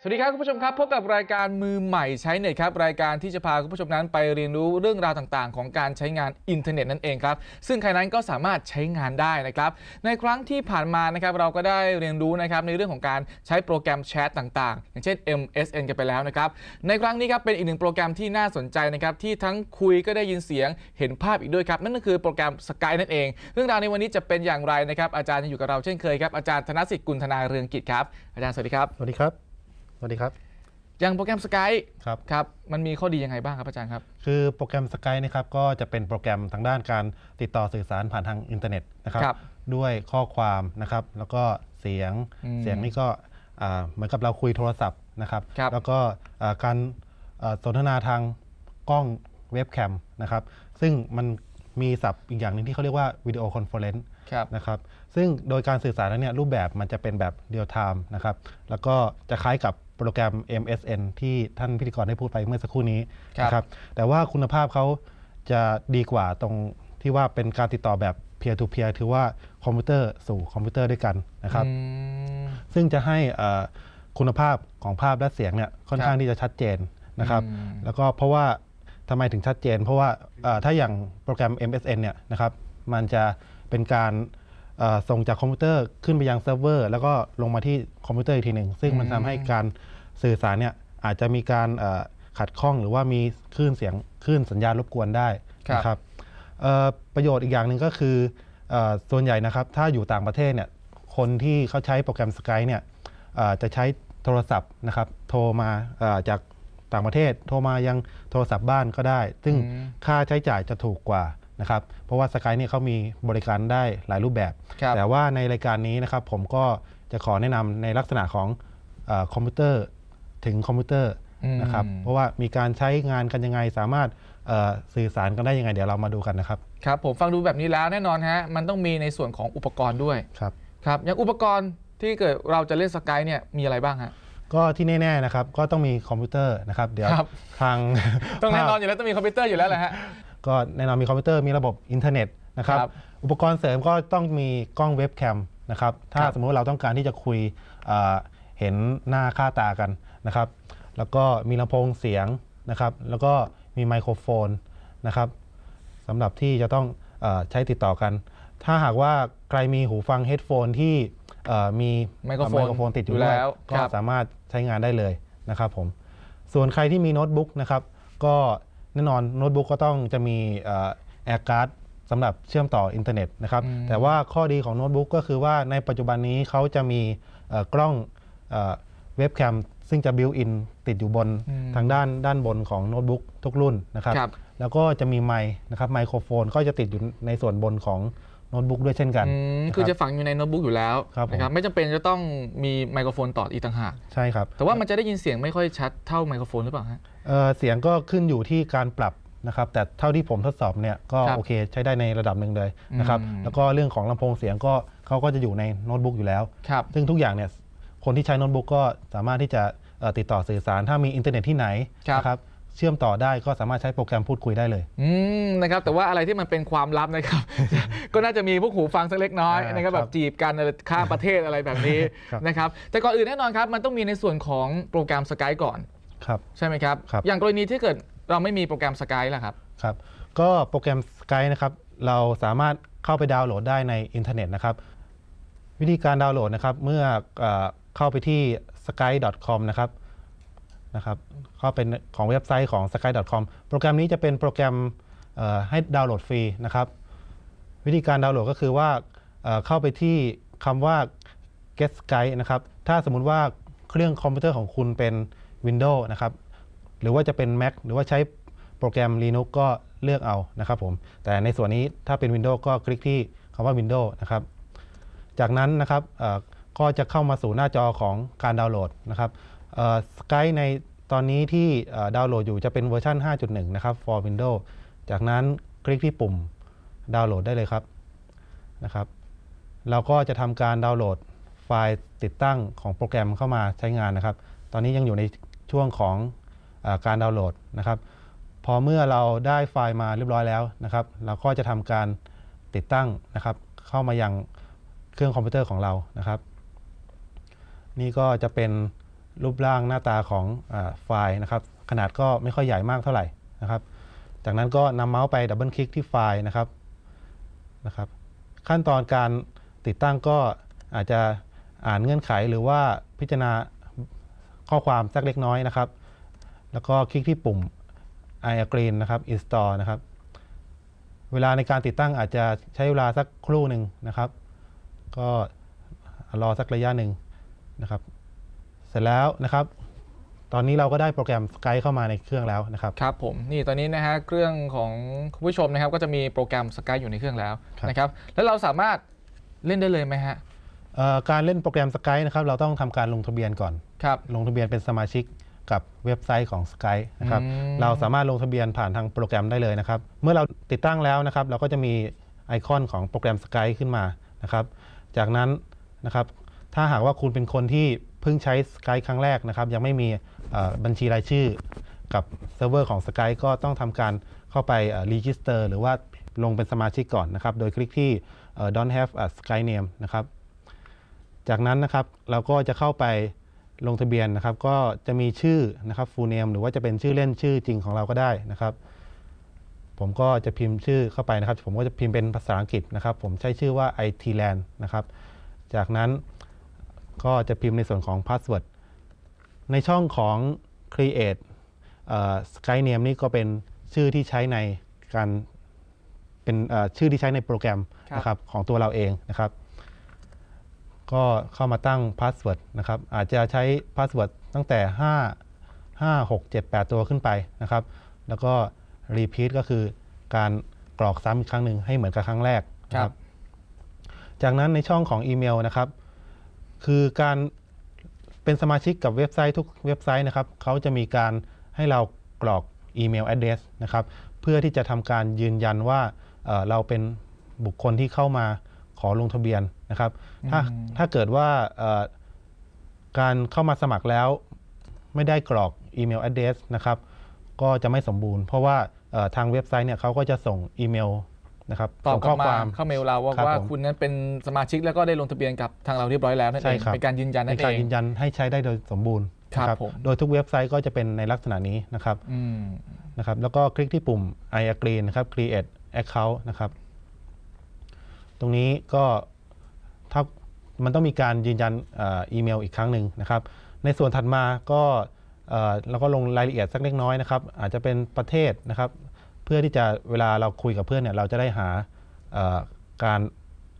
สวัสดีครับคุณผู้ชมครับพบกับรายการมือใหม่ใช้เน็ตครับรายการที่จะพาคุณผู้ชมนั้นไปเรียนรู้เรื่องราวต่างๆ ของการใช้งานอินเทอร์เน็ตนั่นเองครับซึ่งใครนั้นก็สามารถใช้งานได้นะครับในครั้งที่ผ่านมานะครับเราก็ได้เรียนรู้นะครับในเรื่องของการใช้โปรแกรมแชทต่างๆ อย่างเช่น MSN กันไปแล้วนะครับในครั้งนี้ครับเป็นอีกหนึ่งโปรแกรมที่น่าสนใจนะครับที่ทั้งคุยก็ได้ยินเสียงเห็นภาพอีกด้วยครับนั่นก็คือโปรแกรมสกายนั่นเอง เรื่องราวในวันนี้จะเป็นอย่างไรนะครับอาจารย์ยังอยู่กับเราเช่นเคยครับอาจารย์ธนสิทธิ์กุลธนาเรืองกิจครับอาจารย์สวัสดีครับสวัสดีครับ สวัสดีครับ อย่างโปรแกรมสกายครับ ครับ มันมีข้อดียังไงบ้างครับอาจารย์ครับ คือโปรแกรมสกายนะครับก็จะเป็นโปรแกรมทางด้านการติดต่อสื่อสารผ่านทางอินเทอร์เน็ตนะครับ ครับด้วยข้อความนะครับ แล้วก็เสียง อืมเสียงนี่ก็อ่าเหมือนกับเราคุยโทรศัพท์นะครับ ครับแล้วก็อ่าการอ่าสนทนาทางกล้องเว็บแคมนะครับ ซึ่งมันมีศัพท์อีกอย่างหนึ่งที่เขาเรียกว่าวิดีโอคอนเฟอเรนซ์ครับ นะครับ ซึ่งโดยการสื่อสารนั้นเนี่ยรูปแบบมันจะเป็นแบบเรียลไทม์นะครับ แล้วก็จะคล้ายกับ โปรแกรม MSN ที่ท่านพิธีกรได้พูดไปเมื่อสักครู่นี้ครับนะครับแต่ว่าคุณภาพเขาจะดีกว่าตรงที่ว่าเป็นการติดต่อแบบ peer to peer ถือว่าคอมพิวเตอร์สู่คอมพิวเตอร์ด้วยกันนะครับอืมซึ่งจะให้เอ่อคุณภาพของภาพและเสียงเนี่ยค่อนข้างที่จะชัดเจนนะครับอืมแล้วก็เพราะว่าทำไมถึงชัดเจน เพราะว่าเอ่อถ้าอย่างโปรแกรม MSN เนี่ยนะครับมันจะเป็นการเอ่อ ส่งจากคอมพิวเตอร์ขึ้นไปยังเซิร์ฟเวอร์แล้วก็ลงมาที่คอมพิวเตอร์อีกทีหนึ่ง ซึ่งมันอืมทำให้การสื่อสารเนี่ยอาจจะมีการเอ่อขัดข้องหรือว่ามีคลื่นเสียงคลื่นสัญญาณรบกวนได้นะครับเอ่อประโยชน์อีกอย่างหนึ่งก็คือเอ่อส่วนใหญ่นะครับถ้าอยู่ต่างประเทศเนี่ยคนที่เขาใช้โปรแกรม Skype เนี่ยเอ่อจะใช้โทรศัพท์นะครับโทรมาเอ่อจากต่างประเทศ โทรมายังโทรศัพท์บ้านก็ได้ ซึ่งอืมค่าใช้จ่ายจะถูกกว่า นะครับเพราะว่าสกายเนี่ยเขามีบริการได้หลายรูปแบบ ครับแต่ว่าในรายการนี้นะครับผมก็จะขอแนะนำในลักษณะของเออคอมพิวเตอร์ถึงคอมพิวเตอร์นะครับอืม เพราะว่ามีการใช้งานกันยังไงสามารถเอ่อสื่อสารกันได้ยังไงเดี๋ยวเรามาดูกันนะครับครับผมฟังดูแบบนี้แล้วแน่นอนฮะมันต้องมีในส่วนของอุปกรณ์ด้วยครับ ครับอย่างอุปกรณ์ที่เกิดเราจะเล่นสกายเนี่ยมีอะไรบ้างฮะ ก็ที่แน่ๆนะครับก็ต้องมีคอมพิวเตอร์นะครับเดี๋ยวครับ ทาง ต้องแน่นอนภาพอยู่แล้วต้องมีคอมพิวเตอร์อยู่แล้วแหละฮะ ก็แน่นอนมีคอมพิวเตอร์มีระบบอินเทอร์เน็ตนะครับครับอุปกรณ์เสริมก็ต้องมีกล้องเว็บแคมนะครับถ้าครับ สมมุติว่าเราต้องการที่จะคุยเอ่อเห็นหน้าค่าตากันนะครับแล้วก็มีลำโพงเสียงนะครับแล้วก็มีไมโครโฟนนะครับสำหรับที่จะต้องเออใช้ติดต่อกัน ถ้าหากว่าใครมีหูฟังเฮดโฟนที่เอ่อมีไมโครโฟนไมโครโฟนติดออยู่ยู่ด้วยแล้วก็ครับ สามารถใช้งานได้เลยนะครับผม ส่วนใครที่มีโน้ตบุ๊กนะครับ ก็ แน่นอนโน้ตบุ๊กก็ต้องจะมีแอร์การ์ดสำหรับเชื่อมต่ออินเทอร์เน็ตนะครับอืมแต่ว่าข้อดีของโน้ตบุ๊กก็คือว่าในปัจจุบันนี้เขาจะมีเอ่อกล้องเว็บแคมซึ่งจะบิวอินติดอยู่บนอืมทางด้านด้านบนของโน้ตบุ๊กทุกรุ่นนะครับครับแล้วก็จะมีไมค์นะครับไมโครโฟนก็จะติดอยู่ในส่วนบนของโน้ตบุ๊กด้วยเช่นกันอืมนรับคือจะฝังอยู่ในโน้ตบุ๊กอยู่แล้วครับผมนะครับไม่จำเป็นจะต้องมีไมโครโฟนต่ออีกต่างหาก ใช่ครับ แต่ว่ามันจะได้ยินเสียงไม่ค่อยชัดเท่าไมโครโฟนหรือเปล่าฮะ เอ่อเสียงก็ขึ้นอยู่ที่การปรับนะครับแต่เท่าที่ผมทดสอบเนี่ยก็ครับโอเคใช้ได้ในระดับหนึ่งเลยนะครับอืม แล้วก็เรื่องของลำโพงเสียงก็เขาก็จะอยู่ในโน้ตบุ๊กอยู่แล้ว ครับ ซึ่งทุกอย่างเนี่ยคนที่ใช้โน้ตบุ๊กก็สามารถที่จะเอ่อติดต่อสื่อสาร ถ้ามีอินเทอร์เน็ตที่ไหนครับ นะครับเชื่อมต่อได้ก็สามารถใช้โปรแกรมพูดคุยได้เลย อืมนะครับแต่ว่าอะไรที่มันเป็นความลับนะครับ ก็น่าจะมีพวกหูฟังสักเล็กน้อยอ่านะครับคแบรับบจีบกันอะไรข้ามประเทศอะไรแบบนี้ ครับ นะครับแต่ก่อนอื่นแน่นอนครับ มันต้องมีในส่วนของโปรแกรมสกายก่อน ครับ ใช่ไหมครับ ครับ อย่างกรณีที่เกิดเราไม่มีโปรแกรมสกายล่ะครับ ครับ ก็โปรแกรม Skype นะครับ เราสามารถเข้าไปดาวน์โหลดได้ในอินเทอร์เน็ตนะครับ วิธีการดาวน์โหลดนะครับ เมื่อเออเข้าไปที่ sky.com นะครับนะครับเข้าเป็นของเว็บไซต์ของ sky.com โปรแกรมนี้จะเป็นโปรแกรมเอ่อให้ดาวน์โหลดฟรีนะครับ วิธีการดาวน์โหลดก็คือว่าเอ่อเข้าไปที่คำว่า get Skype นะครับ ถ้าสมมุติว่าเครื่องคอมพิวเตอร์ของคุณเป็น Windows นะครับหรือว่าจะเป็น Mac หรือว่าใช้โปรแกรม Linux ก็เลือกเอานะครับผมแต่ในส่วนนี้ถ้าเป็น Windows ก็คลิกที่คำว่า Windows นะครับจากนั้นนะครับก็จะเข้ามาสู่หน้าจอของการดาวน์โหลดนะครับสกายในตอนนี้ที่ดาวน์โหลดอยู่จะเป็นเวอร์ชัน5.1 นะครับ for Windows จากนั้นคลิกที่ปุ่มดาวน์โหลดได้เลยครับนะครับ เราก็จะทำการดาวน์โหลดไฟล์ติดตั้งของโปรแกรมเข้ามาใช้งานนะครับ ตอนนี้ยังอยู่ใน ช่วงของอการดาวน์โหลดนะครับ พอเมื่อเราได้ไฟล์มาเรียบร้อยแล้วนะครับ เราก็จะทำการติดตั้งนะครับ เข้ามายังเครื่องคอมพิวเตอร์ของเรานะครับ นี่ก็จะเป็นรูปร่างหน้าตาของอไฟล์นะครับ ขนาดก็ไม่ค่อยใหญ่มากเท่าไหร่นะครับ จากนั้นก็นำเมาส์ไปดับเบิลคลิกที่ไฟล์นะครับนะครับ ขั้นตอนการติดตั้งก็อาจจะอ่านเงื่อนไขหรือว่าพิจารณา ข้อความสักเล็กน้อยนะครับ แล้วก็คลิกที่ปุ่ม I agree นะครับ install นะครับ เวลาในการติดตั้งอาจจะใช้เวลาสักครู่หนึ่งนะครับ ก็รอสักระยะหนึ่งนะครับ เสร็จแล้วนะครับ ตอนนี้เราก็ได้โปรแกรม Skype เข้ามาในเครื่องแล้วนะครับ ครับผมนี่ตอนนี้นะฮะเครื่องของคุณผู้ชมนะครับ ก็จะมีโปรแกรมสกายอยู่ในเครื่องแล้วครับ นะครับ แล้วเราสามารถเล่นได้เลยไหมฮะ เอ่อการเล่นโปรแกรม Skype นะครับ เราต้องทำการลงทะเบียนก่อน ครับลงทะเบียนเป็นสมาชิกกับเว็บไซต์ของ Skype นะครับ อืม เราสามารถลงทะเบียนผ่านทางโปรแกรมได้เลยนะครับ เมื่อเราติดตั้งแล้วนะครับ เราก็จะมีไอคอนของโปรแกรม Skype ขึ้นมานะครับ จากนั้นนะครับ ถ้าหากว่าคุณเป็นคนที่เพิ่งใช้ Skype ครั้งแรกนะครับ ยังไม่มีเอ่อบัญชีรายชื่อ กับเซิร์ฟเวอร์ของ Skype ก็ต้องทำการเข้าไปรีจิสเตอร์หรือว่าลงเป็นสมาชิกก่อนนะครับ โดยคลิกที่เอ่อ don't have a Skype name นะครับ จากนั้นนะครับเราก็จะเข้าไป ลงทะเบียนนะครับ ก็จะมีชื่อนะครับ full name หรือว่าจะเป็นชื่อเล่นชื่อจริงของเราก็ได้นะครับ ผมก็จะพิมพ์ชื่อเข้าไปนะครับ ผมก็จะพิมพ์เป็นภาษาอังกฤษนะครับ ผมใช้ชื่อว่า itland นะครับ จากนั้นก็จะพิมพ์ในส่วนของ password ในช่องของ create เอ่อ sky name นี่ก็เป็นชื่อที่ใช้ในการเป็นชื่อที่ใช้ในโปรแกรมรนะครับของตัวเราเองนะครับ ก็เข้ามาตั้งพาสเวิร์ดนะครับ อาจจะใช้พาสเวิร์ดตั้งแต่ 5 5 6 7 8 ตัวขึ้นไปนะครับ แล้วก็รีพีทก็คือการกรอกซ้ำอีกครั้งหนึ่งให้เหมือนกับครั้งแรกนะครับ จากนั้นในช่องของอีเมลนะครับ คือการเป็นสมาชิกกับเว็บไซต์ทุกเว็บไซต์นะครับ เขาจะมีการให้เรากรอกอีเมล address นะครับ เพื่อที่จะทำการยืนยันว่าเเราเป็นบุคคลที่เข้ามาขอลงทะเบียน นะครับถ้าอืมถ้าเกิดว่าเอ่อการเข้ามาสมัครแล้วไม่ได้กรอกอีเมล address นะครับ ก็จะไม่สมบูรณ์ เพราะว่าเอ่อทางเว็บไซต์เนี่ยเขาก็จะส่งอีเมลนะครับตอบส่งกลัข้อบมาความเข้าเมลเราว่าครับว่าผมคุณนั้นเป็นสมาชิกแล้วก็ได้ลงทะเบียนกับทางเราเรียบร้อยแล้วนั่นใช่เองครับเป็นการยืนยันในนั่นเอการงยืนยันให้ใช้ได้โดยสมบูรณ์ครับนะผมโดยทุกเว็บไซต์ก็จะเป็นในลักษณะนี้นะครับอืมนะครับ แล้วก็คลิกที่ปุ่ม I agree นะครับ create account นะครับ ตรงนี้ก็ถ้า มันต้องมีการยืนยันเอ่ออีเมลอีกครั้งหนึ่งนะครับ ในส่วนถัดมาก็เอ่อเราก็ลงรายละเอียดสักเล็กน้อยนะครับ อาจจะเป็นประเทศนะครับ เพื่อที่จะเวลาเราคุยกับเพื่อนเนี่ยเราจะได้หาเอ่อการ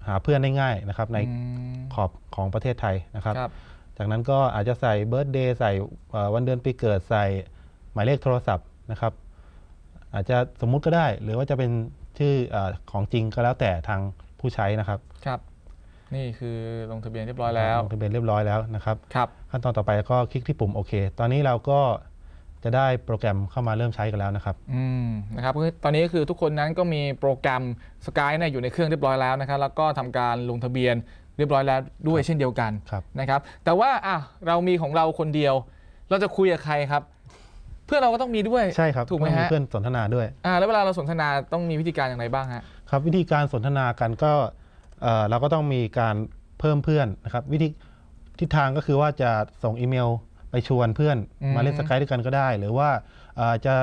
หาเพื่อนได้ง่ายนะครับ ในอืมขอบของประเทศไทยนะครับครับ จากนั้นก็อาจจะใส่เบิร์ d เดย์ใส่เอ่อวันเดือนปีเกิดใส่หมายเลขโทรศัพท์นะครับ อาจจะสมมุติก็ได้ หรือว่าจะเป็นชื่อเออของจริงก็แล้วแต่ทางผู้ใช้นะครับครับ นี่คือลงทะเบียนเรียบร้อยแล้ว ลงทะเบียนเรียบร้อยแล้วนะครับ ครับ ขั้นตอนต่อไปก็คลิกที่ปุ่มโอเค ตอนนี้เราก็จะได้โปรแกรมเข้ามาเริ่มใช้กันแล้วนะครับ อืม นะครับคือตอนนี้ก็คือทุกคนนั้นก็มีโปรแกรม Sky เนี่ยอยู่ในเครื่องเรียบร้อยแล้วนะครับ แล้วก็ทำการลงทะเบียนเรียบร้อยแล้วด้วยเช่นเดียวกันครับนะครับ แต่ว่าอะเรามีของเราคนเดียว เราจะคุยกับใครครับ เพื่อนเราก็ต้องมีด้วย ใช่ครับ ถูกไหมต้องมีฮะเพื่อนสนทนาด้วย อ่า แล้วเวลาเราสนทนาต้องมีวิธีการอย่างไรบ้างฮะ ครับ วิธีการสนทนากันก็ เอ่อเราก็ต้องมีการเพิ่มเพื่อนนะครับวิธีทิศทางก็คือว่าจะส่งอีเมลไปชวนเพื่อนอืมมาเล่นสกายด้วยกันก็ได้ หรือว่าเอ่อจะ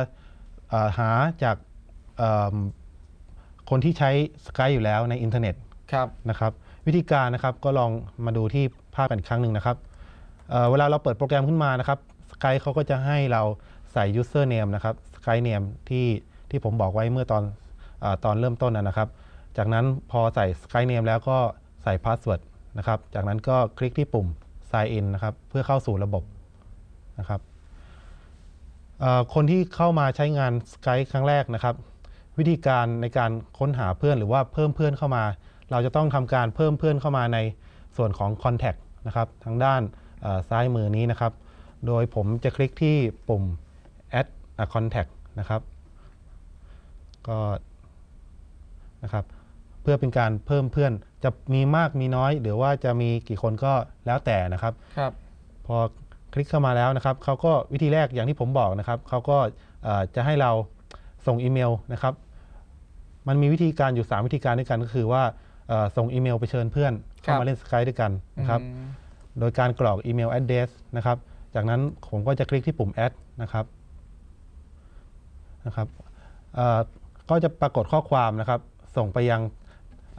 เอ่อหาจากเอิ่มคนที่ใช้สกายอยู่แล้วในอินเทอร์เน็ตครับนะครับ วิธีการนะครับก็ลองมาดูที่ภาพกันอีกครั้งหนึ่งนะครับเอ่อเวลาเราเปิดโปรแกรมขึ้นมานะครับสกายเขาก็จะให้เราใส่ username นะครับสกายเนมที่ที่ผมบอกไว้เมื่อตอนเออตอนเริ่มต้นนะนะครับ จากนั้นพอใส่ SkyName แล้วก็ใส่ Password นะครับ จากนั้นก็คลิกที่ปุ่ม Sign In นะครับ เพื่อเข้าสู่ระบบนะครับคนที่เข้ามาใช้งาน Skype ครั้งแรกนะครับ วิธีการในการค้นหาเพื่อนหรือว่าเพิ่มเพื่อนเข้ามา เราจะต้องทำการเพิ่มเพื่อนเข้ามาในส่วนของ Contact นะครับทางด้านซ้ายมือนี้นะครับ โดยผมจะคลิกที่ปุ่ม add a contact นะครับ ก็นะครับ เพื่อเป็นการเพิ่มเพื่อน จะมีมากมีน้อย หรือว่าจะมีกี่คนก็แล้วแต่นะครับ ครับ พอคลิกเข้ามาแล้วนะครับเขาก็วิธีแรกอย่างที่ผมบอกนะครับเขาก็เอ่อจะให้เราส่งอีเมลนะครับ มันมีวิธีการอยู่ 3 วิธีการด้วยกันก็คือว่าเอ่อส่งอีเมลไปเชิญเพื่อนเข้าครัมาบเล่นสกายด้วยกันนะครับ อืมโดยการกรอกอีเมล address นะครับ จากนั้นผมก็จะคลิกที่ปุ่ม add นะครับนะครับเอ่อก็จะปรากฏข้อความนะครับ ส่งไปยัง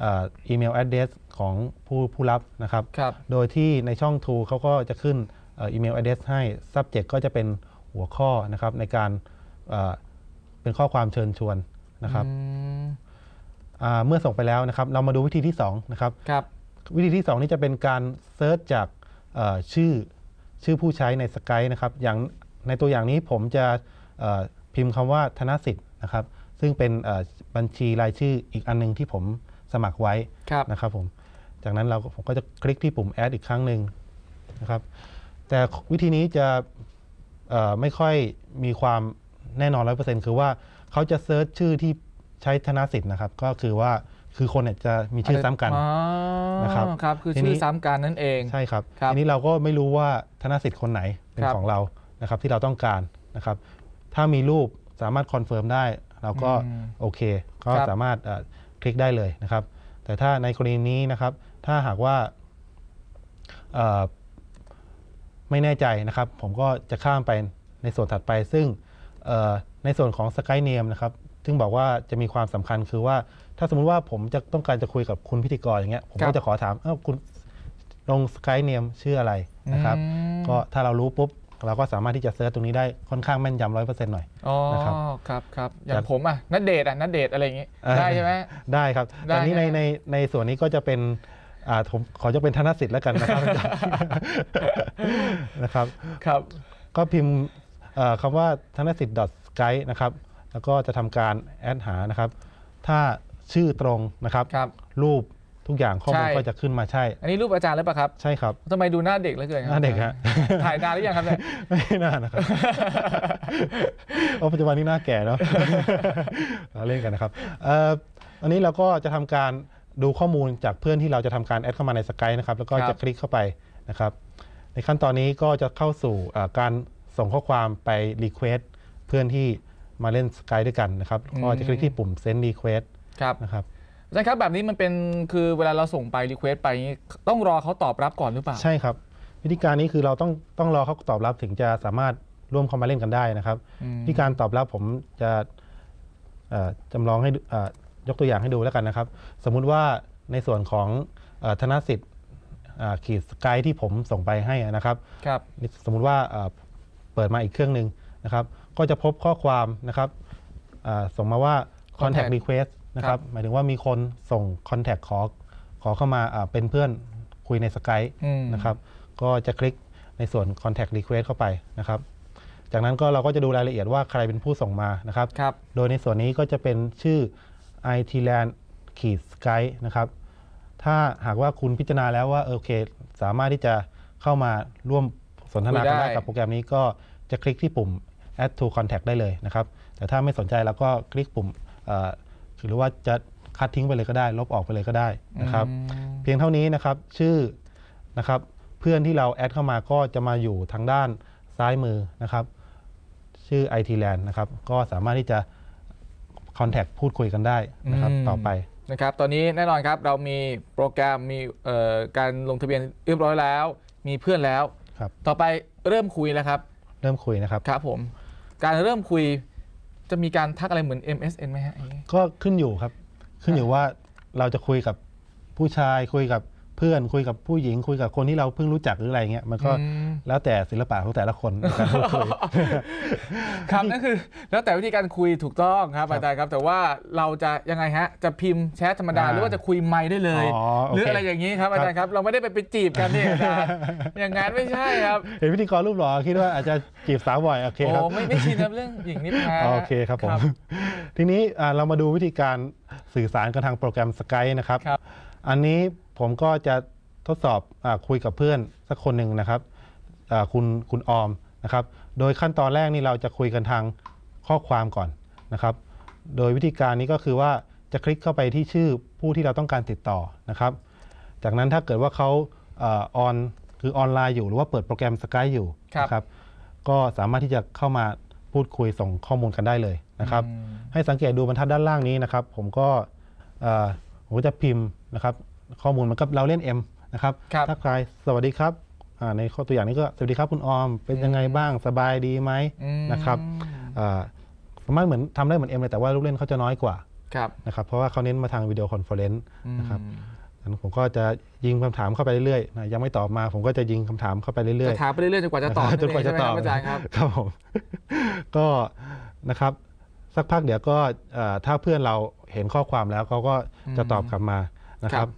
เอ่ออีเมล address ของผู้ผู้รับนะครับครับโดยที่ในช่อง To เขาก็จะขึ้นเอ่ออีเมล address ให้ subject ก็จะเป็นหัวข้อนะครับในการเอ่อเป็นข้อความเชิญชวนนะครับอืมอ่าเมื่อส่งไปแล้วนะครับ เรามาดูวิธีที่2นะครับครับวิธีที่ 2 นี่จะเป็นการเซิร์ชจากเอ่อชื่อชื่อผู้ใช้ในสกายนะครับ อย่างในตัวอย่างนี้ผมจะเอ่อพิมพ์คำว่าธนสิทธิ์นะครับ ซึ่งเป็นเอ่อบัญชีรายชื่ออีกอันหนึงที่ผม สมัครไว้ครับนะครับผม จากนั้นเราก็ผมก็จะคลิกที่ปุ่ม add อีกครั้งหนึ่งนะครับ แต่วิธีนี้จะเอ่อไม่ค่อยมีความแน่นอน100%คือว่าเขาจะเซิร์ชชื่อที่ใช้ธนสิทธิ์นะครับ ก็คือว่าคือคนเนี่ยจะมีชื่อซ้ำกันอ๋อนะครับครับคือทีนี้ชื่อซ้ำกันนั่นเองใช่ครับครับทีนี้เราก็ไม่รู้ว่าธนสิทธิ์คนไหนเป็นครับของเรานะครับ ที่เราต้องการนะครับ ถ้ามีรูปสามารถคอนเฟิร์มได้ เราก็อืมโอเค ก็ครับสามารถเอ่อ คลิกได้เลยนะครับ แต่ถ้าในกรณีนี้นะครับ ถ้าหากว่าเอ่อไม่แน่ใจนะครับ ผมก็จะข้ามไปในส่วนถัดไป ซึ่งเอ่อในส่วนของ Sky Name นะครับ ซึ่งบอกว่าจะมีความสำคัญคือว่า ถ้าสมมุติว่าผมจะต้องการจะคุยกับคุณพิธีกรอย่างเงี้ย ผมครัก็บจะขอถาม เอ้าคุณลง Sky Name ชื่ออะไรนะครับอืมก็ถ้าเรารู้ปุ๊บ เราก็สามารถที่จะเซิร์ชตรงนี้ได้ค่อนข้างแม่นยำร้อยเปอร์เซ็นต์หน่อย อ๋อนะครับครับครับอย่างจากผมอะนัดเดทอะนัดเดทอะไรอย่างงี้เอ่อได้ใช่ไหม ได้ครับ ได้แต่นี้ในใช่ไหม ในในส่วนนี้ก็จะเป็นอ่าผมขอจะเป็นธนสิทธิ์แล้วกันนะครับ นะครับ ครับ ก็พิมพ์เอ่อคำว่าธนสิทธิ์ skype นะครับ แล้วก็จะทำการแอดหานะครับ ถ้าชื่อตรงนะครับ ครับ รูป ทุกอย่างข้อมูลใช่ ก็จะขึ้นมาใช่ อันนี้รูปอาจารย์หรือเปล่าครับใช่ครับ ทำไมดูหน้าเด็กเหลือเกินครับหน้าเด็กฮะ ถ่ายนานหรือยังครับเนี่ย ไม่น่านะครับเอาปัจจุบันนี้หน้าแก่เนาะ เราเล่นกันนะครับเอ่ออันนี้เราก็จะทำการดูข้อมูลจากเพื่อนที่เราจะทำการแอดเข้ามาในสกายนะครับ แล้วก็ครัจะบ คลิกเข้าไปนะครับ ในขั้นตอนนี้ก็จะเข้าสู่เอ่อการส่งข้อความไปรีเควสเพื่อนที่มาเล่นสกายด้วยกันนะครับ ก็จะคลิกที่ปุ่ม send request ครับ นะครับ อาจารย์ครับแบบนี้มันเป็นคือเวลาเราส่งไปรีเควสไปอย่างงี้ต้องรอเขาตอบรับก่อนหรือเปล่า ใช่ครับ วิธีการนี้คือเราต้องต้องรอเขาตอบรับถึงจะสามารถร่วมเข้ามาเล่นกันได้นะครับอืมวิธีการตอบรับผมจะเอ่อจำลองให้ดูเอ่อยกตัวอย่างให้ดูแล้วกันนะครับ สมมุติว่าในส่วนของเอ่อธนสิทธิ์อ่าขีดสกายที่ผมส่งไปให้นะครับครับนี่สมมุติว่าเอ่อเปิดมาอีกเครื่องหนึ่งนะครับ ก็จะพบข้อความนะครับอ่าส่งมาว่า contact Contact request นะคครัรับบหมายถึงว่ามีคนส่ง contact ขอขอเข้ามาอ่าเป็นเพื่อนคุยในสกายอืมนะครับก็จะคลิกในส่วน contact request เข้าไปนะครับ จากนั้นก็เราก็จะดูรายละเอียดว่าใครเป็นผู้ส่งมานะครับครับโดยในส่วนนี้ก็จะเป็นชื่อ itland ขีด skype นะครับ ถ้าหากว่าคุณพิจารณาแล้วว่าเออโอเค สามารถที่จะเข้ามาร่วมสนทนากันคุยได้ได้กับโปรแกรมนี้ก็จะคลิกที่ปุ่ม add to contact ได้เลยนะครับ แต่ถ้าไม่สนใจแล้วก็คลิกปุ่มเอ่อ หรือว่าจะคัดทิ้งไปเลยก็ได้ ลบออกไปเลยก็ได้นะครับอืมเพียงเท่านี้นะครับชื่อนะครับเพื่อนที่เราแอดเข้ามาก็จะมาอยู่ทางด้านซ้ายมือนะครับ ชื่อ IT Land นะครับก็สามารถที่จะ Contact พูดคุยกันได้นะครับอืมต่อไปนะครับ ตอนนี้แน่นอนครับเรามีโปรแกรมมีเอ่อการลงทะเบียนเรียบร้อยแล้ว มีเพื่อนแล้วครับต่อไปเริ่มคุยแล้วครับ เริ่มคุยนะครับครับผม การเริ่มคุย จะมีการทักอะไรเหมือน MSN ไหมฮะ ก็ขึ้นอยู่ครับ ขึ้นอยู่ว่าเราจะคุยกับผู้ชายคุยกับ เพื่อนคุยกับผู้หญิงคุยกับคนที่เราเพิ่งรู้จักหรืออะไรเงี้ยมันก็อืมแล้วแต่ศิลปะของแต่ละคนในการพูดคุยครับนั่นคือ แล้วแต่วิธีการคุยถูกต้องครับอาจารย์ครับ แต่ว่าเราจะยังไงฮะจะพิมพ์แชทธรรมดาอ่าหรือว่าจะคุยไมค์ได้เลยอ๋อโอเคหรืออะไรอย่างนี้ครับอาจารย์ครับเราไม่ได้ไปไปจีบกันนี่อาจารย์อย่างนั้นไม่ใช่ครับเห็นพิธีกรรูปหล่อคิดว่าอาจจะจีบสาวบ่อยโอเคโอ้ครับไม่ไม่ชินกับเรื่องหญิงนิดนะโอเคครับผมทีนี้อ่าเรามาดูวิธีการสื่อสารกันทางโปรแกรม Skype นะครับครับ อันนี้ผมก็จะทดสอบอาคุยกับเพื่อนสักคนหนึ่งนะครับอ่าคุณคุณออมนะครับ โดยขั้นตอนแรกนี่เราจะคุยกันทางข้อความก่อนนะครับ โดยวิธีการนี้ก็คือว่าจะคลิกเข้าไปที่ชื่อผู้ที่เราต้องการติดต่อนะครับ จากนั้นถ้าเกิดว่าเขาออนคือออนไลน์อยู่หรือว่าเปิดโปรแกรม Skype อยู่ครับนะครับ ก็สามารถที่จะเข้ามาพูดคุยส่งข้อมูลกันได้เลยนะครับอืมให้สังเกตดูบรรทัดด้านล่างนี้นะครับ ผมก็เอ่อผมก็จะพิมพ์นะครับข้อมูลมันก็เราเล่น M นะครับครับทักทายสวัสดีครับอ่าในข้อตัวอย่างนี้ก็สวัสดีครับคุณออมเป็นยังไงบ้างสบายดีไหมอืม นะครับอ่าสามารถเหมือนทำได้เหมือน M เลยแต่ว่าลูกเล่นเขาจะน้อยกว่าครับนะครับเพราะว่าเขาเน้นมาทางวิดีโอคอนเฟอเรนซ์นะครับอืมงั้นผมก็จะยิงคำถามเข้าไปเรื่อยๆนะยังไม่ตอบมา ผมก็จะยิงคำถามเข้าไปเรื่อยจะๆถามไปเรื่อยๆจนกว่าจะตอบจนกว่าจะตอบใช่ไหมครับอาจารย์ครับ ครับผม ก็นะครับ สักพักเดี๋ยวก็เอ่อถ้าเพื่อนเราเห็นข้อความแล้วเขาก็จะตอบกลับมา นะคครัรับบ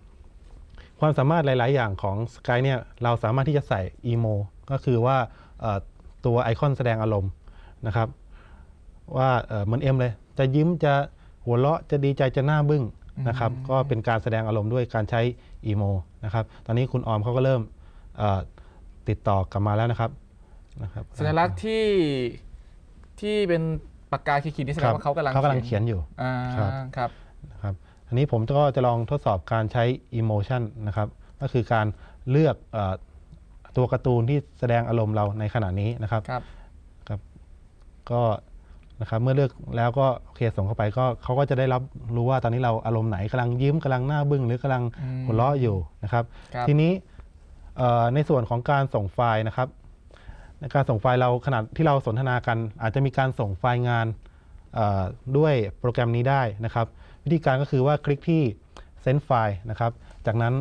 ความสามารถหลาย ๆ อย่างของ Skype เนี่ยเราสามารถที่จะใส่อีโมก็คือว่าเอ่อตัวไอคอนแสดงอารมณ์นะครับ ว่าเอ่อเหมือนเอ็มเลย จะยิ้มจะหัวเราะจะดีใจจะหน้าบึ้งนะครับ ก็เป็นการแสดงอารมณ์ด้วยการใช้อีโมนะครับ ตอนนี้คุณออมเขาก็เริ่มเอ่อติดต่อกลับมาแล้วนะครับนะครับสัญลักษณ์ที่ที่เป็นปากกาขีดๆนี่แสดครังบว่าเขากำลังเขากำลังเขียนอยู่อ่าครับครับนะครับ อันนี้ผมก็จะลองทดสอบการใช้ emotion นะครับ ก็คือการเลือกเออตัวการ์ตูนที่แสดงอารมณ์เราในขณะนี้นะครับครับครับก็นะครับเมื่อเลือกแล้วก็โอเคส่งเข้าไปก็เขาก็จะได้รับรู้ว่าตอนนี้เราอารมณ์ไหนกำลังยิ้มกำลังหน้าบึ้งหรือกำลังอืมหัวเราะอยู่นะครับครับทีนี้เอ่อในส่วนของการส่งไฟล์นะครับในการส่งไฟล์เราขนาดที่เราสนทนากัน อาจจะมีการส่งไฟล์งานเอ่อด้วยโปรแกรมนี้ได้นะครับ วิธีการก็คือว่าคลิกที่ send ไฟล์นะครับ จากนั้น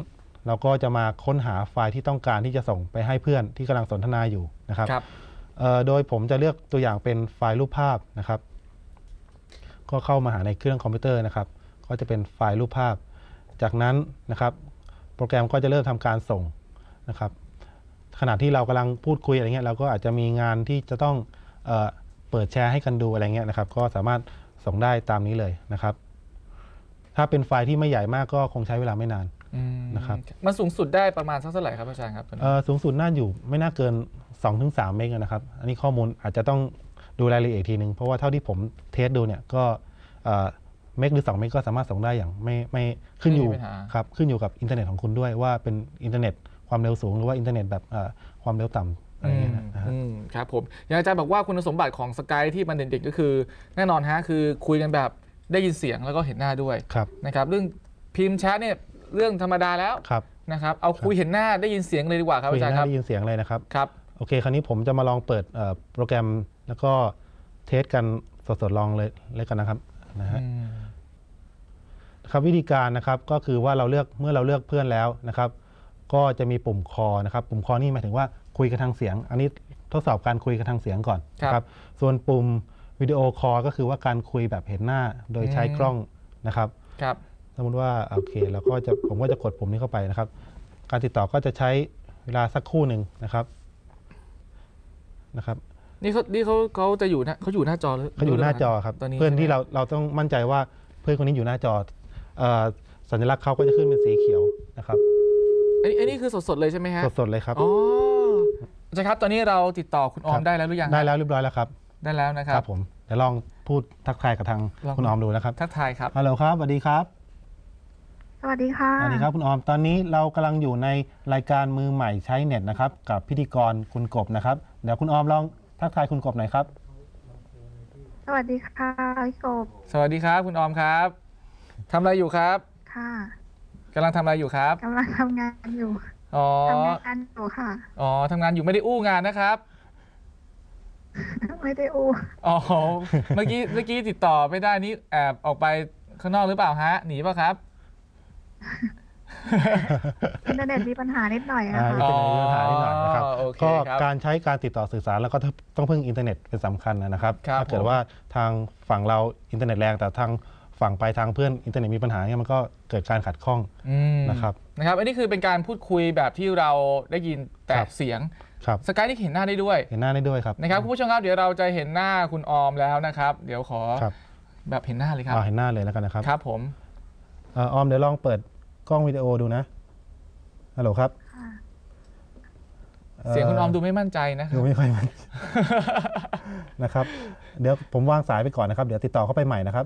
เราก็จะมาค้นหาไฟล์ที่ต้องการที่จะส่งไปให้เพื่อนที่กำลังสนทนาอยู่นะครับครับเอ่อโดยผมจะเลือกตัวอย่างเป็นไฟล์รูปภาพนะครับ ก็เข้ามาหาในเครื่องคอมพิวเตอร์นะครับ ก็จะเป็นไฟล์รูปภาพ จากนั้นนะครับ โปรแกรมก็จะเริ่มทำการส่งนะครับ ขณะที่เรากำลังพูดคุยอะไรเงี้ยเราก็อาจจะมีงานที่จะต้องเออเปิดแชร์ให้กันดูอะไรเงี้ยนะครับ ก็สามารถส่งได้ตามนี้เลยนะครับ ถ้าเป็นไฟล์ที่ไม่ใหญ่มากก็คงใช้เวลาไม่นานอืมนะครับ มันสูงสุดได้ประมาณสักเท่าไหร่ครับอาจารย์ครับตัวนี้เอ่อสูงสุดน่าอยู่ไม่น่าเกิน 2-3 เมกนะครับ อันนี้ข้อมูลอาจจะต้องดูรายละเอียดอีกทีหนึ่งเพราะว่าเท่าที่ผมเทสดูเนี่ยก็เอ่อเมกหรือ 2 เมกก็สามารถส่งได้อย่างไม่ไม่ขึ้นอยู่ไม่มีปัญหา ครับขึ้นอยู่กับอินเทอร์เน็ตของคุณด้วยว่าเป็นอินเทอร์เน็ตความเร็วสูงหรือว่าอินเทอร์เน็ตแบบเอ่อความเร็วต่ำอะไรเงี้ยนะฮะ อืมครับผมอย่างอาจารย์บอกว่าคุณสมบัติของสกายที่มันเด่นๆก็คือ แน่นอนฮะคือคุยกันแบบ ได้ยินเสียงแล้วก็เห็นหน้าด้วยครับนะครับเรื่องพิมพ์แชทเนี่ยเรื่องธรรมดาแล้วครับนะครับเอาคุยเห็นหน้าได้ยินเสียงเลยดีกว่าครับคุยอาจารย์หคน้ารับได้ยินเสียงเลยนะครับครับโอเค คราวนี้ผมจะมาลองเปิดเอ่อโปรแกรมแล้วก็เทสกันสดๆลองเลยเลยกันนะครับนะฮะอืมครับวิธีการนะครับก็คือว่าเราเลือกเมื่อเราเลือกเพื่อนแล้วนะครับ ก็จะมีปุ่มคอนะครับ ปุ่มคอนี่หมายถึงว่าคุยกันทางเสียง อันนี้ทดสอบการคุยกันทางเสียงก่อนนะครับ ส่วนปุ่ม วิดีโอคอลก็คือว่าการคุยแบบเห็นหน้าโดยใช้กล้องนะครับครับสมมติว่าโอเคเราก็จะผมก็จะกดปุ่มนี้เข้าไปนะครับ การติดต่อก็จะใช้เวลาสักครู่หนึ่งนะครับนะครับนี่เขานี่เขาเขาจะอยู่หน้าเขาอยู่หน้าจอหรือเขาอยู่หน้าจอครับตอนนี้เพื่อนที่ใช่ไหมเราเราต้องมั่นใจว่าเพื่อนคนนี้อยู่หน้าจอเอ่อสัญลักษณ์เขาก็จะขึ้นเป็นสีเขียวนะครับอันนี้อันนี้คือสดๆเลยใช่ไหมฮะสดๆเลยครับอ๋ออาจารย์ครับตอนนี้เราติดต่อคุณออครัมบได้แล้วหรือยังได้แล้วเรียบร้อยแล้วครับ ได้แล้วนะคครัรับบผมเดี๋ยวลองพูดทักทายกับทางลอง คุณออมดูนะครับทักทายครับ ฮัลโหลครับสวัสดีครับสวัสดีค่ะ สวัสดีครับคุณออมตอนนี้เรากำลังอยู่ในรายการมือใหม่ใช้เน็ตนะครับ กับพิธีกรคุณกบนะครับเดี๋ยวคุณออมลองทักทายคุณกบหน่อยครับ สวัสดีค่ะพี่กบสวัสดีครับคุณออมครับทำอะไรอยู่ครับค่ะกำลังทำอะไรอยู่ครับกำลังทำงานอยู่อ๋อทำงานอยู่ค่ะอ๋อทำงานอยู่ไม่ได้อู้งานนะครับ ไม่ได้อู้อ๋อเมื่อกี้เมื่อกี้ติดต่อไม่ได้นี่แอบออกไปข้างนอกหรือเปล่าฮะ หนีป่ะครับอินเทอร์เน็ตมีปัญหานิดหน่อยอะอ่าค่ะอินเทอร์เน็ตมีปัญหานิดหน่อยนะครับ อ๋อโอเคก็ครับการใช้การติดต่อสื่อสารแล้วก็ต้องพึ่งอินเทอร์เน็ตเป็นสำคัญนะครับ ครับถ้าเกิดผมว่าทางฝั่งเราอินเทอร์เน็ตแรง แต่ทางฝั่งไปลายทางเพื่อนอินเทอร์เน็ตมีปัญหาเนี่ยมันก็เกิดการขัดข้องอืม นะครับ นะครับ อันนี้คือเป็นการพูดคุยแบบที่เราได้ยินแต่ครับเสียง ครับสกายนี่เห็นหน้าได้ด้วยเห็นหน้าได้ด้วยครับนะครับคุณผู้ชมครับเดี๋ยวเราจะเห็นหน้าคุณออมแล้วนะครับ เดี๋ยวขอครับแบบเห็นหน้าเลยครับอ่าเห็นหน้าเลยแล้วกันนะครับครับผมเอ่อออมเดี๋ยวลองเปิดกล้องวิดีโอดูนะฮัลโหลครับค่ะเสียงคุณออมดูไม่มั่นใจนะคดูรับไม่ค่อยมันนะครับ เดี๋ยวผมวางสายไปก่อนนะครับ เดี๋ยวติดต่อเข้าไปใหม่นะครับ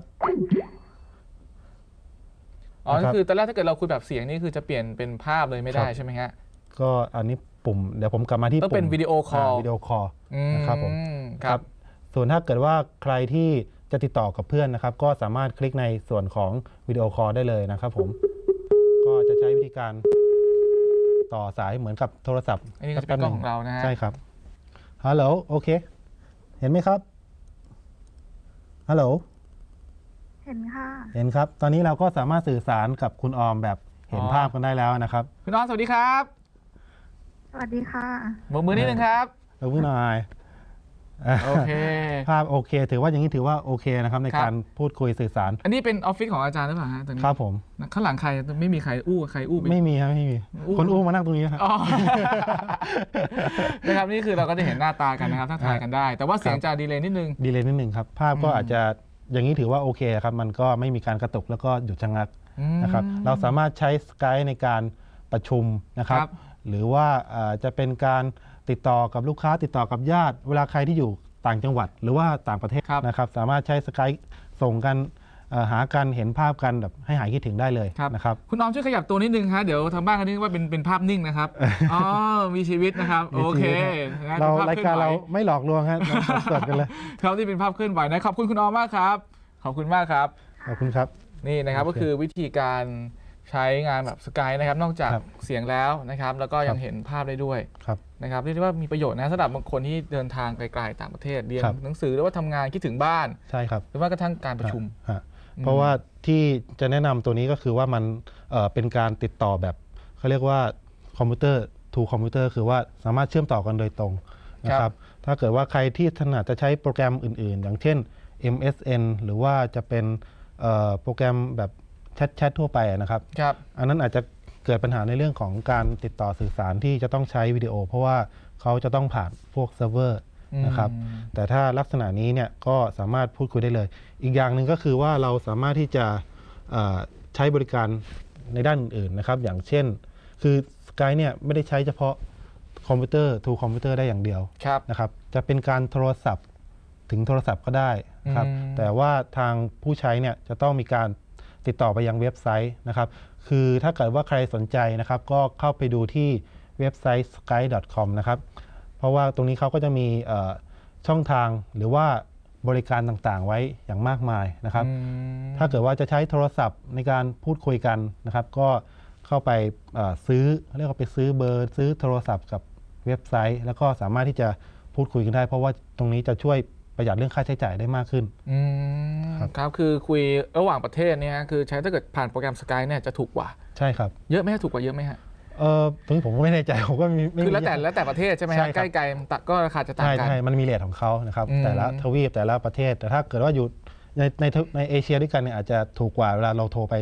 อ๋อนะครับคือตอนแรกถ้าเกิดเราคุยแบบเสียงนี่คือจะเปลี่ยนเป็นภาพเลยไม่ได้ครับใช่ไหมฮะก็อันนี้ ปุ่มเดี๋ยวผมกลับมาที่ต้องเป็นปุ่มวิดีโอคอลาวิดีโอคอลอืมนะครับผมครับ ส่วนถ้าเกิดว่าใครที่จะติดต่อกับเพื่อนนะครับ ก็สามารถคลิกในส่วนของวิดีโอคอลได้เลยนะครับ ผม ก็จะใช้วิธีการต่อสายเหมือนกับโทรศัพท์อันนี้ก็จะเป็นกล้องของเรานะฮะใช่ครับฮัลโหลโอเค เห็นไหมครับฮัลโหลเห็นค่ะ เห็นครับ ตอนนี้เราก็สามารถสื่อสารกับคุณออมแบบเห็นอ๋อภาพกันได้แล้วนะครับ คุณออมสวัสดีครับ สวัสดีค่ะโบกมือนิดนึงครับเราเพิ่งหน่อยอะโอเค ภาพโอเค ถือว่าอย่างนี้ถือว่าโอเคนะครับในครับ การพูดคุยสื่อสาร อันนี้เป็นออฟฟิศของอาจารย์หรือเปล่าฮะตอนนี้ครับผม ข้างหลังใครไม่มีใครอู้ใครอู้ป ไม่มีครับไม่มี อู้ คนอู้มานั่งตรงนี้ครับ อ๋อ นะครับนี่คือเราก็จะเห็นหน้าตากันนะครับทักทายกันได้ แต่ว่าเสียงครับจะดีเลย์นิดนึง ดีเลยนิดหนึ่งครับ ภาพก็อืมอาจจะอย่างนี้ถือว่าโอเคครับ มันก็ไม่มีการกระตุกแล้วก็หยุดชะงักอืมนะครับ เราสามารถใช้สกายในการประชุมนะครับ ครับ หรือว่าอ่าจะเป็นการติดต่อกับลูกค้าติดต่อกับญาติ เวลาใครที่อยู่ต่างจังหวัด หรือว่าต่างประเทศครับนะครับ สามารถใช้สกายส่งกันเอ่อหากันเห็นภาพกันแบบให้หายคิดถึงได้เลยครับนะครับคุณออมช่วยขยับตัวนิดนึงฮะเดี๋ยวทางบ้านเขานึกว่าเป็นเป็นภาพนิ่งนะครับอ๋อมีชีวิตนะครับมีโอชีเควิตนะเราป็นภพรายการคลื่อนไหวเราไม่หลอกลวงครับเราสดๆกันเลยครับที่เป็นภาพเคลื่อนไหวนะขอบคุณคุณออมมากครับ ขอบคุณมากครับขอบคุณครับนี่นะครับโอก็เคคือวิธีการ ใช้งานแบบสกายนะครับ นอกจากครับเสียงแล้วนะครับ แล้วก็ยังครับ เห็นภาพได้ด้วยครับ นะครับเรียกได้ว่ามีประโยชน์นะสำหรับบางคนที่เดินทางไกลๆต่างประเทศเรียนครับ หนังสือหรือว่าทำงานคิดถึงบ้าน ใช่ครับ หรือว่ากระทั่งการประชุม ฮะเพราะว่าที่จะแนะนำตัวนี้ก็คือว่ามันเอ่อเป็นการติดต่อแบบเขาเรียกว่าคอมพิวเตอร์ to คอมพิวเตอร์คือว่าสามารถเชื่อมต่อกันโดยตรงนะคครัรับ บถ้าเกิดว่าใครที่ถนัดจะใช้โปรแกรมอื่น ๆ อย่างเช่น MSN หรือว่าจะเป็นเอ่อโปรแกรมแบบ แชทแชททั่วไปนะครับ ครับ อันนั้นอาจจะเกิดปัญหาในเรื่องของการติดต่อสื่อสารที่จะต้องใช้วิดีโอ เพราะว่าเขาจะต้องผ่านพวกเซิร์ฟเวอร์นะครับ อืม แต่ถ้าลักษณะนี้เนี่ยก็สามารถพูดคุยได้เลย อีกอย่างหนึ่งก็คือว่าเราสามารถที่จะเอ่อใช้บริการในด้านอื่นๆนะครับ อย่างเช่น คือ Skype เนี่ยไม่ได้ใช้เฉพาะคอมพิวเตอร์ to คอมพิวเตอร์ได้อย่างเดียว ครับ นะครับจะเป็นการโทรศัพท์ถึงโทรศัพท์ก็ได้นะครับอืม แต่ว่าทางผู้ใช้เนี่ยจะต้องมีการ ติดต่อไปยังเว็บไซต์นะครับ คือถ้าเกิดว่าใครสนใจนะครับ ก็เข้าไปดูที่เว็บไซต์ sky.com นะครับ เพราะว่าตรงนี้เขาก็จะมีเอ่อช่องทางหรือว่าบริการต่างๆ ไว้อย่างมากมายนะครับอืมถ้าเกิดว่าจะใช้โทรศัพท์ในการพูดคุยกันนะครับ ก็เข้าไปเอ่อซื้อเรียกว่าไปซื้อเบอร์ซื้อโทรศัพท์กับเว็บไซต์ แล้วก็สามารถที่จะพูดคุยกันได้ เพราะว่าตรงนี้จะช่วย ประหยัดเรื่องค่าใช้จ่ายได้มากขึ้น อืมครับ ครับคือคุยระหว่างประเทศเนี่ยฮะคือใช้ถ้าเกิดผ่านโปรแกรมสกายเนี่ยจะถูกกว่า ใช่ครับเยอะไหมฮะถูกกว่าเยอะไหมฮะเออตรงนี้ผมก็ไม่แน่ใจผมก็มีไม่คือแล้วมีแต่แล้วแต่ประเทศใช่ไหมใช่ฮะครับ ใกล้ไกลตัก็ราคาจะต่างใช่กัน ใช่มันมีเรทของเขานะครับอืม แต่ละทวีปแต่ละประเทศ แต่ถ้าเกิดว่าอยู่ในในในเอเชียด้วยกันเนี่ยอาจจะถูกกว่าเวลาเราโทรไป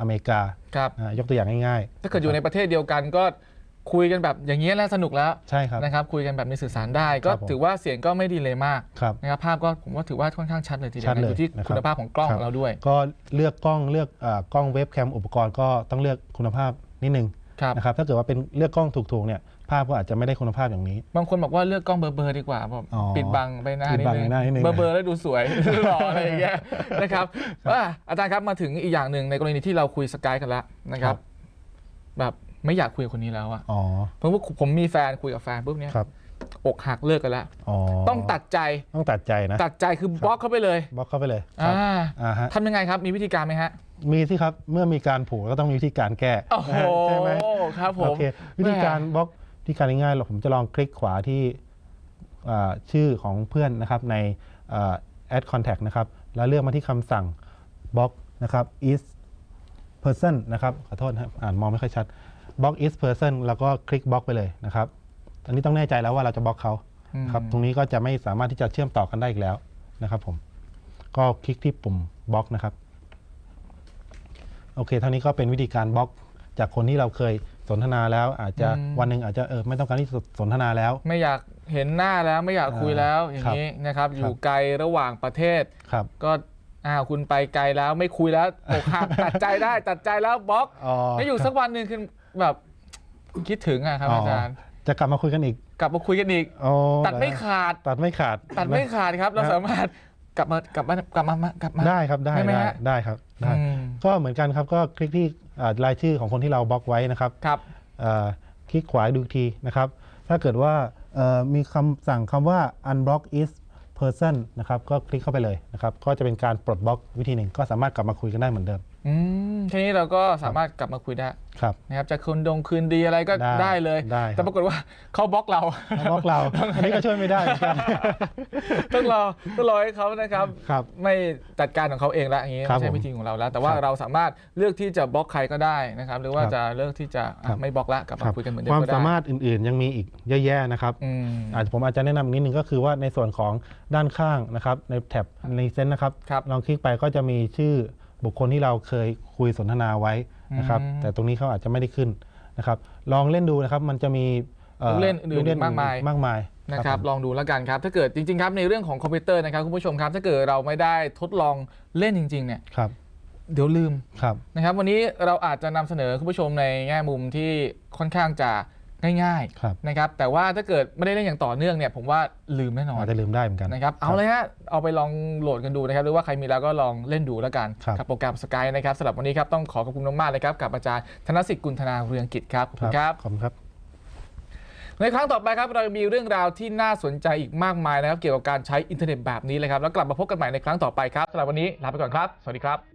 อเมริกาครับ อ่ายกตัวอย่างง่ายๆถ้าเกิดอยู่ในประเทศเดียวกันก็ คุยกันแบบอย่างนี้ยแล้วสนุกแล้วใช่ครับ นะครับคุยกันแบบมีสื่อสารได้ ก็ครับผม ถือว่าเสียงก็ไม่ดีเลยมากครับ นะครับภาพก็ผมว่าถือว่าค่อนข้างชัดเลยทีเดียชัวดนะเลยอยู่ที่นะครับ คุณภาพของกล้องคขรับองเราด้วยก็เลือกกล้องเลือกอากล้องเว็บแคมอุปกรณ์ก็ต้องเลือกคุณภาพนิดนึงครับนะครับถ้าเกิดว่าเป็นเลือกกล้องถูกๆเนี่ยภาพก็อาจจะไม่ได้คุณภาพอย่างนี้ บางคนบอกว่าเลือกกล้องเบอร์เบอร์ดีกว่าแบบอ๋อปิดบังใบหน้าปินิดดบังนึงใบหน้านิดนึง เบอร์เบอร์แล้วดูสวย หล่ออะไรอย่างเงี้ยนะครับอะอาจารย์ครับมาถึงอีกอย่างหนึ่งในกรณีที่เราคุยสกายกันแล้วนะครับ แบบ ไม่อยากคุยกับคนนี้แล้วอะอ๋อ เพราะว่าผมมีแฟนคุยกับแฟนปุ๊บเนี้ยครับ อกหักเลิกกันแล้วอ๋อต้องตัดใจต้องตัดใจนะ ตัดใจคือบล็อกเข้าไปเลยบล็อกเข้าไปเลยครัอ่าบอ่าฮะ ทำยังไงครับมีวิธีการไหมฮะมีสิครับ เมื่อมีการผูกก็ต้องมีวิธีการแก้โอ้โหใช่ไหมครับผโอม เค วิธีการบล็อกวิธีการง่ายๆเราผมจะลองคลิกขวาที่อ่าชื่อของเพื่อนนะครับในอ่า add contact นะครับ แล้วเลือกมาที่คำสั่งบล็อกนะครับ is person นะครับ ขอโทษนะครับอ่านมองไม่ค่อยชัด block is person แล้วก็คลิกบล็อกไปเลยนะครับ อันนี้ต้องแน่ใจแล้วว่าเราจะบล็อกเขาอืมครับ ตรงนี้ก็จะไม่สามารถที่จะเชื่อมต่อกันได้อีกแล้วนะครับ ผม ก็คลิกที่ปุ่มบล็อกนะครับ โอเคเท่านี้ก็เป็นวิธีการบล็อก จากคนที่เราเคยสนทนาแล้ว อาจจะอืมวันหนึ่งอาจจะเออไม่ต้องการที่จะสนทนาแล้ว ไม่อยากเห็นหน้าแล้วไม่อยากคุยแล้วอย่างนี้นะครับ อยู่ไกลระหว่างประเทศครับก็อ้าวคุณไปไกลแล้วไม่คุยแล้วอกหักตัดใจได้ตัดใจแล้วบล็อกอ๋อแล้วอยู่สักวันหนึ่งคือ แบบคิดถึงอะครับอ๋ออาจารย์ จะกลับมาคุยกันอีก กลับมาคุยกันอีกอ๋อตัดไม่ขาด ตัดไม่ขาด ตัดไม่ขาดครับ เรานะสามารถกลับมากลับมากลับมามากลับมา ได้ครับได้ได้ไหมได้ฮะได้ครับได้อืม ก็เหมือนกันครับก็คลิกที่อ่ารายชื่อของคนที่เราบล็อกไว้นะครับครับอ่าคลิกขวาดูอีกทีนะครับ ถ้าเกิดว่าเอ่อมีคำสั่งคำว่า unblock is person นะครับก็คลิกเข้าไปเลยนะครับ ก็จะเป็นการปลดบล็อกวิธีหนึ่งก็สามารถกลับมาคุยกันได้เหมือนเดิม อืมทีนี้เราก็สามารถกลับมาคุยได้ครับ นะครับจะคืนดงคืนดีอะไรก็ได้ได้เลย ได้ครับ แต่ปรากฏว่าเขาบล็อกเรา บล็อกเรา อันนี้ก็ช่วยไม่ได้เหมือนกัน ต้องรอต้องรอให้เขานะครับ ครับ ไม่จัดการของเขาเองแล้วอย่างนี้ครับไม่ใช่ผมวิธีของเราแล้ว แต่ว่าครับเราสามารถเลือกที่จะบล็อกใครก็ได้นะครับ หรือว่าครับจะเลือกที่จะอะครับ ไม่บล็อกละกลับคมารับคุยกันเหมือนเดิคมวามก็ได้สามารถอื่นๆยังมีอีกเยอะแยะนะครับ อืม อาจจะผมอาจจะแนะนำอีกนิดนึงก็คือว่าในส่วนของด้านข้างนะครับในแท็บในเซนนะครับ ครับลองคลิกไปก็จะมีชื่อ บุคคลที่เราเคยคุยสนทนาไว้นะครับ อืม แต่ตรงนี้เขาอาจจะไม่ได้ขึ้นนะครับ ลองเล่นดูนะครับ มันจะมีอ่อลูกเล่นอื่นๆลูมากมาย มากมายนะครับผมลองดูแล้วกันครับ ถ้าเกิดจริง ๆ ครับในเรื่องของคอมพิวเตอร์นะครับคุณผู้ชมครับ ถ้าเกิดเราไม่ได้ทดลองเล่นจริงๆเนี่ยครับเดี๋ยวลืมครับ นะครับ วันนี้เราอาจจะนำเสนอคุณผู้ชมในแง่มุมที่ค่อนข้างจะ ง่ายครับๆนะครับแต่ว่าถ้าเกิดไม่ได้เล่นอย่างต่อเนื่องเนี่ยผมว่าลืมแน่นอนอาจจะลืมได้เหมือนกันนะครับเอาเลยฮะเอาไปลองโหลดกันดูนะครับหรือว่าใครมีแล้วก็ลองเล่นดูแล้วกันครับกับโปรแกรมสกายนะครับสำหรับวันนี้ครับต้องขอขอบคุณมากๆเลยครับกับอาจารย์ธนสิทธิ์กุลธนาเรืองกิจครับขอบคุณครับขอบคุณครับในครั้งต่อไปครับเรามีเรื่องราวที่น่าสนใจอีกมากมายนะครับ เกี่ยวกับการใช้อินเทอร์เน็ตแบบนี้เลยครับ แล้วกลับมาพบกันใหม่ในครั้งต่อไปครับสำหรับวันนี้ลาไปก่อนครับ สวัสดีครับ